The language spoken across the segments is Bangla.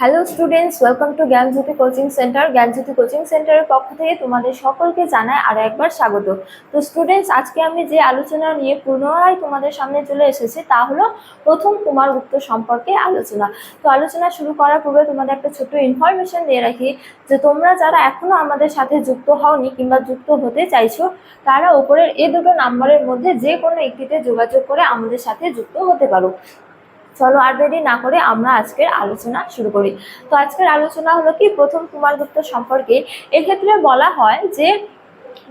Hello students welcome to Gyanjyoti coaching centre Gyanjyoti coaching সেন্টারের পক্ষ থেকে তোমাদের সকলকে জানায় আরও একবার স্বাগত। তো স্টুডেন্টস আজকে আমি যে আলোচনা নিয়ে পুনরায় তোমাদের সামনে চলে এসেছি তা হলো প্রথম কুমারগুপ্ত সম্পর্কে আলোচনা। তো আলোচনা শুরু করার পূর্বে তোমাদের একটা ছোট্ট ইনফরমেশন দিয়ে রাখি যে তোমরা যারা এখনও আমাদের সাথে যুক্ত হওনি কিংবা যুক্ত হতে চাইছো, তারা উপরের এ দুটো নাম্বারের মধ্যে যে কোনো একটিতে যোগাযোগ করে আমাদের সাথে যুক্ত হতে পারো। চলো আর দেরি না করে আমরা আজকের আলোচনা শুরু করি। তো আজকের আলোচনা হলো কি? প্রথম কুমারগুপ্ত সম্পর্কে। এক্ষেত্রে বলা হয় যে,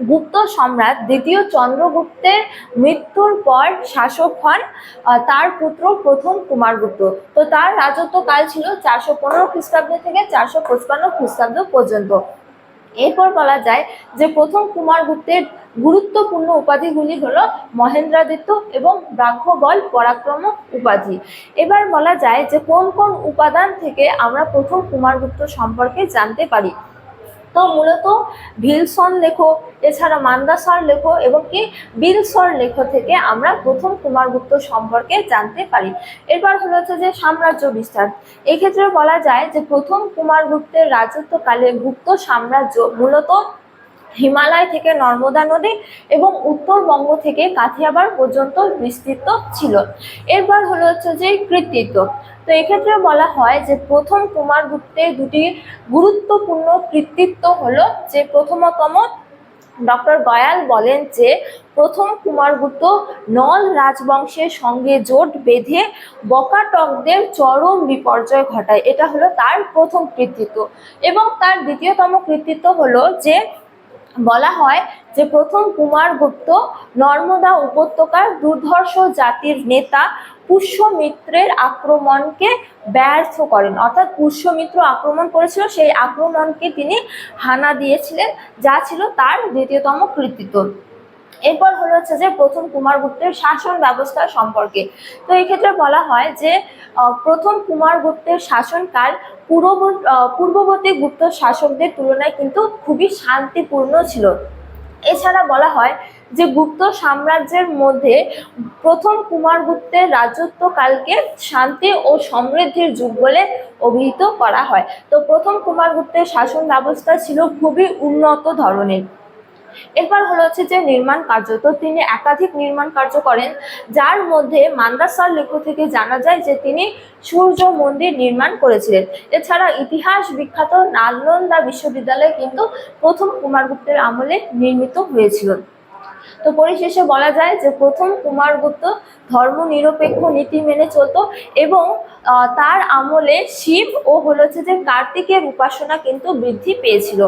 গুপ্ত সম্রাট দ্বিতীয় চন্দ্রগুপ্তের মৃত্যুর পর শাসক হন তার পুত্র প্রথম কুমারগুপ্ত। তো তার রাজত্বকাল ছিল চারশো পনেরো খ্রিস্টাব্দ থেকে চারশো পঁচপান্ন খ্রিস্টাব্দ পর্যন্ত। এরপর বলা যায় যে প্রথম কুমারগুপ্তের গুরুত্বপূর্ণ উপাধিগুলি হলো মহেন্দ্রাদিত্য এবং ব্রাহ্মবল পরাক্রম উপাধি। এবার বলা যায় যে কোন কোন উপাদান থেকে আমরা প্রথম কুমারগুপ্ত সম্পর্কে জানতে পারি? তো মূলত ভিলসন লেখো, এছাড়া মান্দাসর লেখো এবং কি বিলসর লেখো থেকে আমরা প্রথম কুমারগুপ্ত সম্পর্কে জানতে পারি। এরপর হলো হচ্ছে যে সাম্রাজ্য বিস্তার। এক্ষেত্রে বলা যায় যে প্রথম কুমারগুপ্তের রাজত্বকালে গুপ্ত সাম্রাজ্য মূলত হিমালয় থেকে নর্মদা নদী এবং উত্তরবঙ্গ থেকে কাথিয়াবার পর্যন্ত বিস্তৃত ছিল। এরপর হলো হচ্ছে যে কৃতিত্ব। তো এক্ষেত্রে বলা হয় যে প্রথম কুমারগুপ্তের দুটি গুরুত্বপূর্ণ কৃতিত্ব হলো যে প্রথমতম ডক্টর গয়াল বলেন যে প্রথম কুমারগুপ্ত নল রাজবংশের সঙ্গে জোট বেঁধে বকাটকদের চরম বিপর্যয় ঘটায়। এটা হলো তার প্রথম কৃতিত্ব। এবং তার দ্বিতীয়তম কৃতিত্ব হলো যে বলা হয় যে প্রথম কুমার গুপ্ত নর্মদা উপত্যকার দুর্ধর্ষ জাতির নেতা পুষ্যমিত্রের আক্রমণকে ব্যর্থ করেন। অর্থাৎ পুষ্যমিত্র আক্রমণ করেছিল, সেই আক্রমণকে তিনি হানা দিয়েছিলেন, যা ছিল তার দ্বিতীয়তম কৃতিত্ব। এরপর হলো হচ্ছে যে প্রথম কুমারগুপ্তের শাসন ব্যবস্থা সম্পর্কে। তো এক্ষেত্রে বলা হয় যে প্রথম কুমারগুপ্তের শাসনকাল পূর্ব পূর্ববর্তী গুপ্ত শাসকদের তুলনায় কিন্তু খুবই শান্তিপূর্ণ ছিল। এছাড়া বলা হয় যে, গুপ্ত সাম্রাজ্যের মধ্যে প্রথম কুমারগুপ্তের রাজত্বকালকে শান্তি ও সমৃদ্ধির যুগ বলে অভিহিত করা হয়। তো প্রথম কুমারগুপ্তের শাসন ব্যবস্থা ছিল খুবই উন্নত ধরনের। এরপর হলো হচ্ছে যে নির্মাণ কার্য। তো তিনি একাধিক নির্মাণ কার্য করেন, যার মধ্যে মান্দাসার লেখ থেকে জানা যায় যে তিনি সূর্য মন্দির নির্মাণ করেছিলেন। এছাড়া ইতিহাস বিখ্যাত নালন্দা বিশ্ববিদ্যালয় কিন্তু প্রথম কুমারগুপ্তের আমলে নির্মিত হয়েছিল। তো পরিশেষে বলা যায় যে প্রথম কুমারগুপ্ত ধর্ম নিরপেক্ষ নীতি মেনে চলতো এবং তার আমলে শিব ও হলো যে কার্তিকের উপাসনা কিন্তু বৃদ্ধি পেয়েছিল।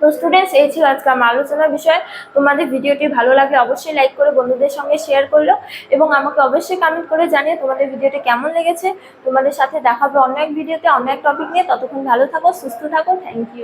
তো স্টুডেন্টস এই ছিল আজকে আমার আলোচনার বিষয়। তোমাদের ভিডিওটি ভালো লাগে অবশ্যই লাইক করে বন্ধুদের সঙ্গে শেয়ার করল এবং আমাকে অবশ্যই কমেন্ট করে জানিয়ে তোমাদের ভিডিওটি কেমন লেগেছে। তোমাদের সাথে দেখাবে অন্য এক ভিডিওতে অন্য এক টপিক নিয়ে। ততক্ষণ ভালো থাকো, সুস্থ থাকো। Thank you